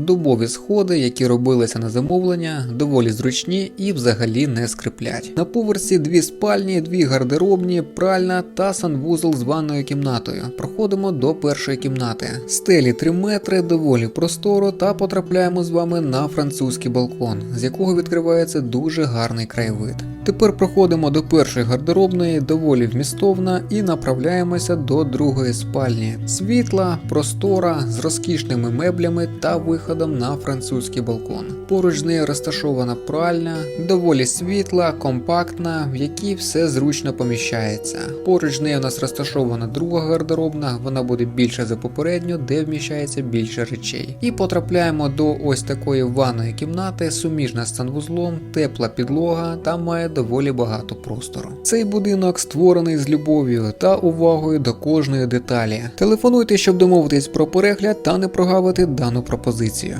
Дубові сходи, які робилися на замовлення, доволі зручні і взагалі не скриплять. На поверсі дві спальні, дві гардеробні, пральна та санвузол з ванною кімнатою. Проходимо до першої кімнати. Стелі 3 метри, доволі просторо, та потрапляємо з вами на французький балкон, з якого відкривається дуже гарний краєвид. Тепер проходимо до першої гардеробної, доволі вмістовна, і направляємося до другої спальні. Світла, простора з розкішними меблями та виходом на французький балкон. Поруч з нею розташована пральня, доволі світла, компактна, в якій все зручно поміщається. Поруч з нею у нас розташована друга гардеробна, вона буде більша за попередню, де вміщається більше речей. І потрапляємо до ось такої ванної кімнати, суміжна з санвузлом, тепла підлога та має доволі багато простору. Цей будинок створений з любов'ю та увагою до кожної деталі. Телефонуйте, щоб домовитись про перегляд та не прогавити дану пропозицію.